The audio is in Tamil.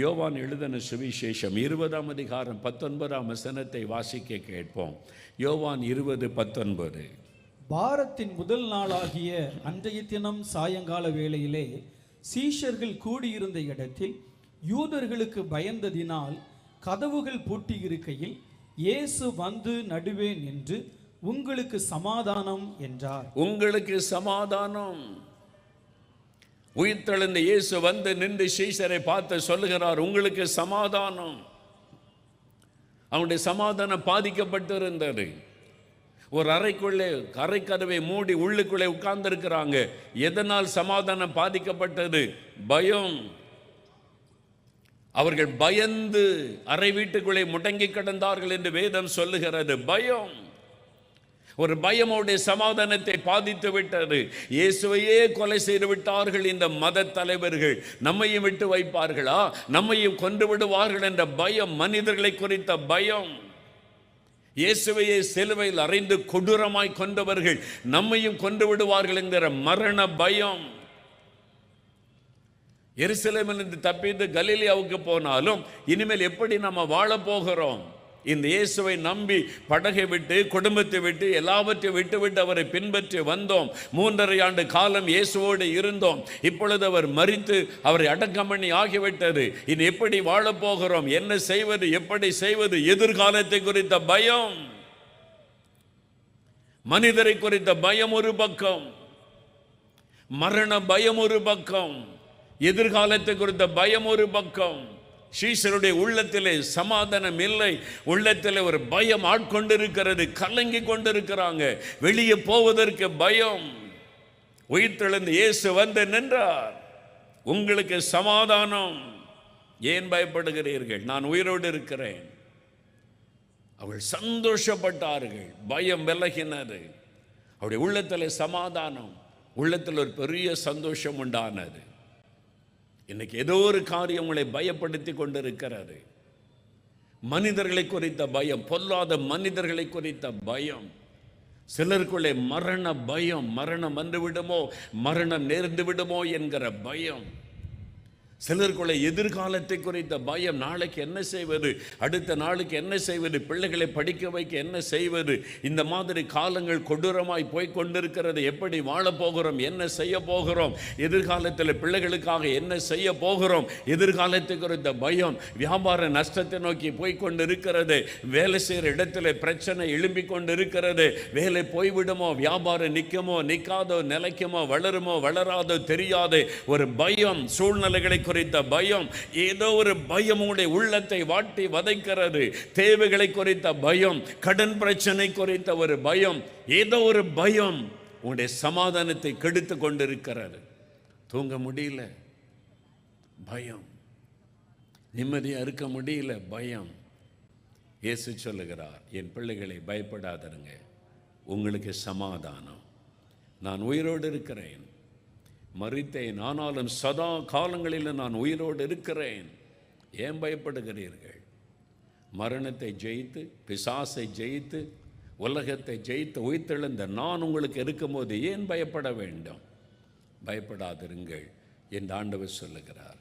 யோவான் எழுதின சுவிசேஷம் இருபதாம் அதிகாரம் பத்தொன்பதாம் வசனத்தை வாசிக்க கேட்போம். யோவான் இருபது பத்தொன்பது. வாரத்தின் முதல் நாளாகிய அன்றைய தினம் சாயங்கால வேளையிலே சீஷர்கள் கூடியிருந்த இடத்தில் யூதர்களுக்கு பயந்ததினால் கதவுகள் பூட்டியிருக்கையில் இயேசு வந்து நடுவே நின்று உங்களுக்கு சமாதானம் என்றார். உங்களுக்கு சமாதானம் உயிர்த்தெழுந்த இயேசு வந்து நின்று சீஷரை பார்த்து சொல்லுகிறார் உங்களுக்கு சமாதானம். அவனுடைய சமாதானம் பாதிக்கப்பட்டிருந்தது. ஒரு அறைக்குள்ளே அறைக்கதவை மூடி உள்ளுக்குள்ளே உட்கார்ந்துருக்கிறாங்க. எதனால் சமாதானம் பாதிக்கப்பட்டது? பயம். அவர்கள் பயந்து அறை வீட்டுக்குள்ளே முடங்கி கிடந்தார்கள் என்று வேதம் சொல்லுகிறது. பயம். ஒரு பயம் அவருடைய சமாதானத்தை பாதித்து விட்டது. இயேசுவையே கொலை செய்து விட்டார்கள் இந்த மத தலைவர்கள். நம்மையும் விட்டு வைப்பார்களா? நம்மையும் கொண்டு விடுவார்கள் என்ற பயம் மனிதர்களை குறித்த பயம். இயேசுவையே சிலுவையில் அறைந்து கொடூரமாய் கொண்டவர்கள் நம்மையும் கொண்டு விடுவார்கள் என்கிற மரண பயம். எருசலேமிலிருந்து தப்பித்து கலீலியாவுக்கு போனாலும் இனிமேல் எப்படி நம்ம வாழ போகிறோம்? இந்த இயேசுவை நம்பி படகை விட்டு குடும்பத்தை விட்டு எல்லாவற்றையும் விட்டு விட்டு அவரை பின்பற்றி வந்தோம். மூன்றரை ஆண்டு காலம் இயேசுவோடு இருந்தோம். இப்பொழுது அவர் மறித்து அவரை அடக்கம் பண்ணி ஆகிவிட்டது. இனி எப்படி வாழப்போகிறோம் என்ன செய்வது? எப்படி செய்வது? எதிர்காலத்தை குறித்த பயம். மனிதரை குறித்த பயம் ஒரு பக்கம். மரண பயம் ஒரு பக்கம். எதிர்காலத்தை குறித்த பயம் ஒரு பக்கம். ஸ்ரீசருடைய உள்ளத்திலே சமாதானம் இல்லை உள்ளத்திலே ஒரு பயம் ஆட்கொண்டிருக்கிறது கலங்கி கொண்டிருக்கிறாங்க. வெளியே போவதற்கு பயம். உயிர்த்தெழுந்து இயேசு வந்து நின்றார். உங்களுக்கு சமாதானம். ஏன் பயப்படுகிறீர்கள்? நான் உயிரோடு இருக்கிறேன். அவள் சந்தோஷப்பட்டார்கள். பயம் விலகினது. அவருடைய உள்ளத்தில் சமாதானம். உள்ளத்தில் ஒரு பெரிய சந்தோஷம் உண்டானது. இன்னைக்கு ஏதோ ஒரு காரியம் உங்களை பயப்படுத்தி கொண்டிருக்கிறாரு மனிதர்களை குறித்த பயம் பொல்லாத மனிதர்களை குறித்த பயம். சிலருக்குள்ளே மரண பயம் மரணம் வந்துவிடுமோ மரணம் நேர்ந்து விடுமோ என்கிற பயம். சிலருக்குள்ள எதிர்காலத்தை குறித்த பயம் நாளைக்கு என்ன செய்வது? அடுத்த நாளுக்கு என்ன செய்வது? பிள்ளைகளை படிக்க வைக்க என்ன செய்வது? இந்த மாதிரி காலங்கள் கொடூரமாய் போய் கொண்டிருக்கிறது. எப்படி வாழப்போகிறோம் என்ன செய்ய போகிறோம்? எதிர்காலத்தில் பிள்ளைகளுக்காக என்ன செய்ய போகிறோம்? எதிர்காலத்தை குறித்த பயம் வியாபார நஷ்டத்தை நோக்கி போய் கொண்டிருக்கிறது. வேலை செய்கிற இடத்துல பிரச்சனை எழும்பி கொண்டிருக்கிறது. வேலை போய்விடுமோ? வியாபாரம் நிற்குமோ? நிற்காதோ? நிலைக்குமோ? வளருமோ? வளராதோ? தெரியாது? ஒரு பயம் சூழ்நிலைகளை குறித்த பயம் ஏதோ ஒரு பயம் உங்களுடைய உள்ளத்தை வாட்டி வதைக்கிறது. தேவைகளை குறித்த பயம் கடன் பிரச்சனை குறித்த ஒரு பயம் ஏதோ ஒரு பயம் உங்களுடைய சமாதானத்தை கெடுத்து கொண்டிருக்கிறது. தூங்க முடியல. பயம். நிம்மதியா இருக்க முடியல. பயம். இயேசு சொல்லுகிறார் என் பிள்ளைகளை பயப்படாதருங்க. உங்களுக்கு சமாதானம். நான் உயிரோடு இருக்கிறேன். மறித்தேன். ஆனாலும் சதா காலங்களில் நான் உயிரோடு இருக்கிறேன். ஏன் பயப்படுகிறீர்கள்? மரணத்தை ஜெயித்து பிசாசை ஜெயித்து உலகத்தை ஜெயித்து உயிர்த்தெழுந்த நான் உங்களுக்கு இருக்கும்போது ஏன் பயப்பட வேண்டும்? பயப்படாதிருங்கள் என்று ஆண்டவர் சொல்லுகிறார்.